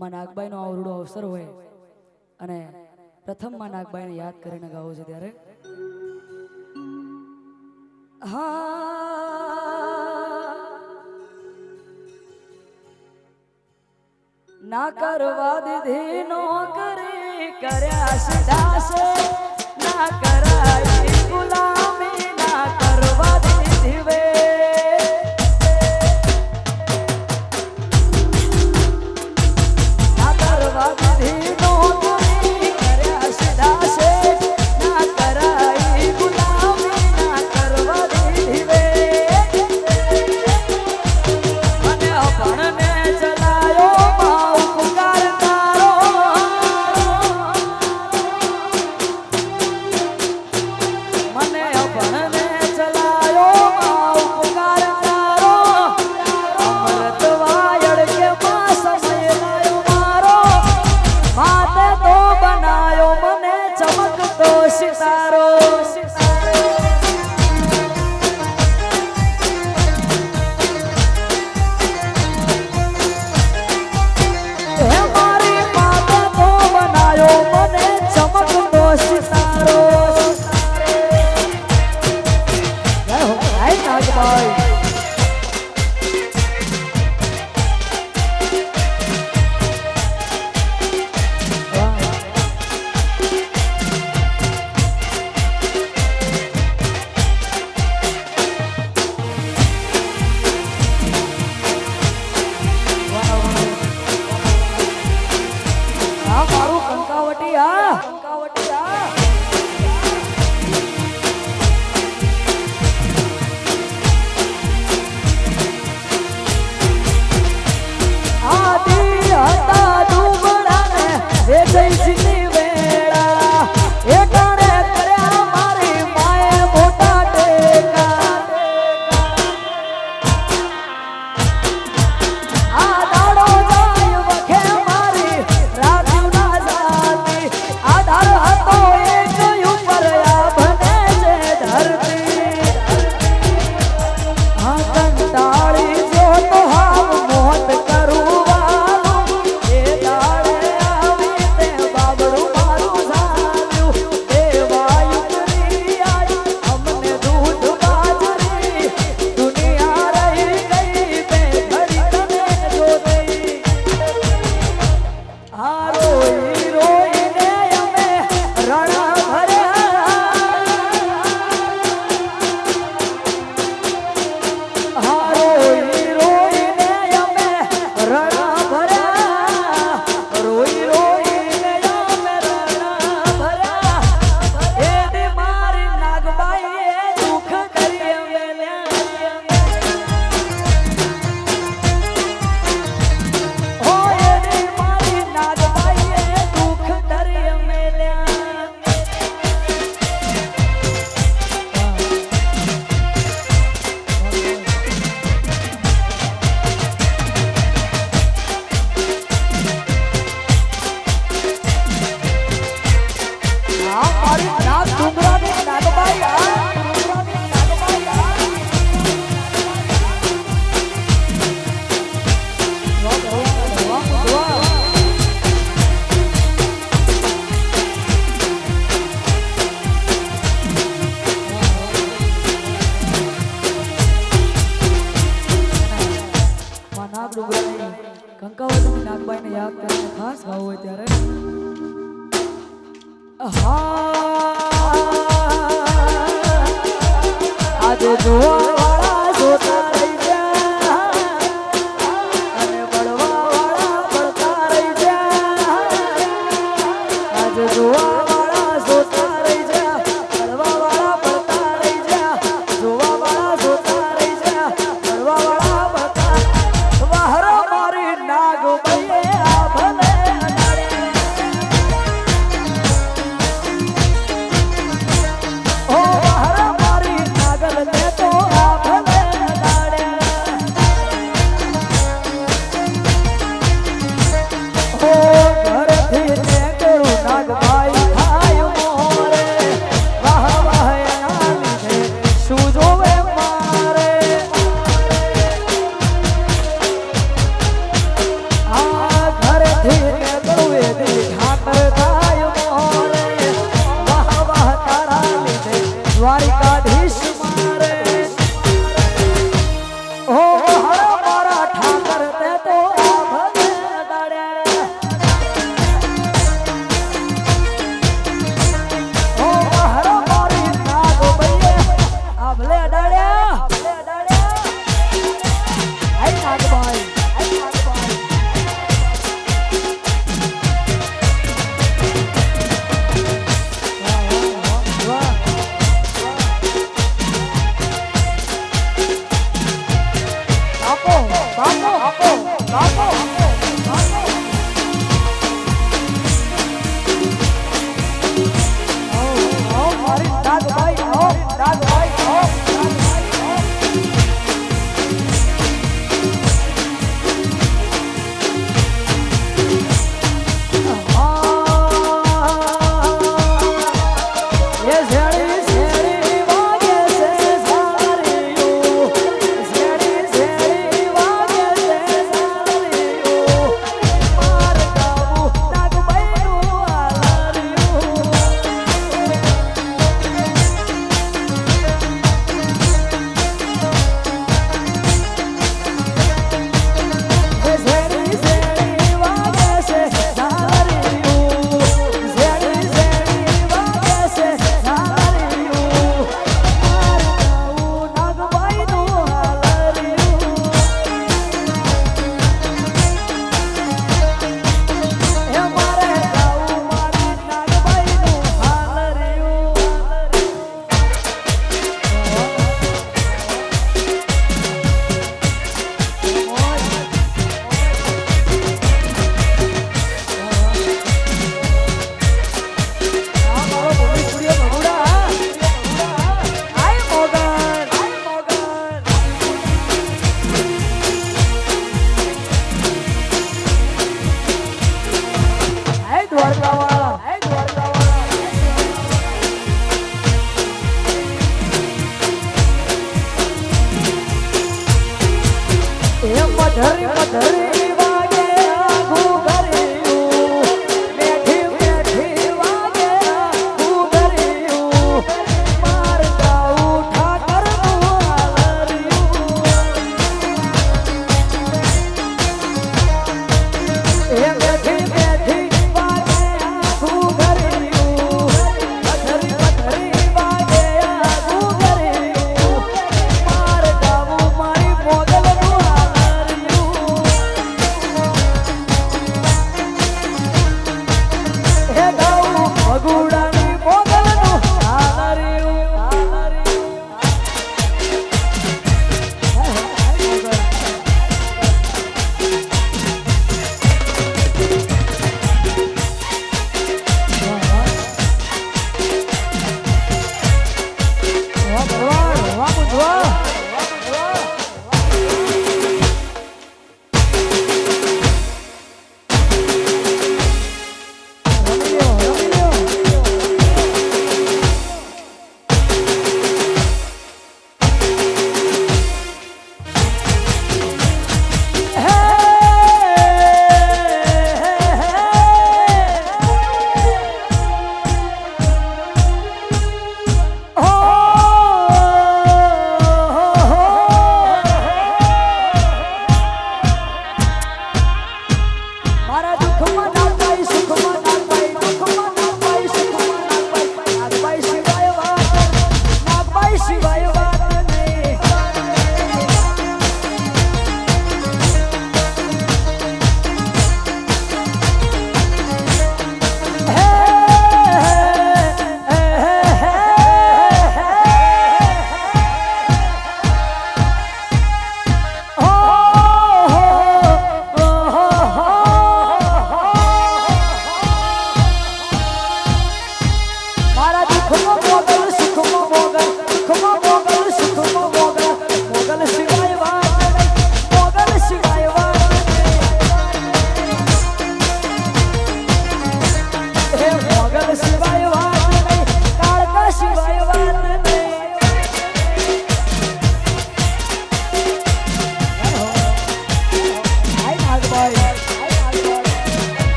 માં નાગબાઈનો આવરડો અવસર હોય. અને પ્રથમમાં નાગબાઈને યાદ કરીને ગાવો છે ત્યારે. ના કરવા દીધી નો કરી કર્યા સદાસ ના કરાય ગુલામી, ના કરવા દીધી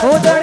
보다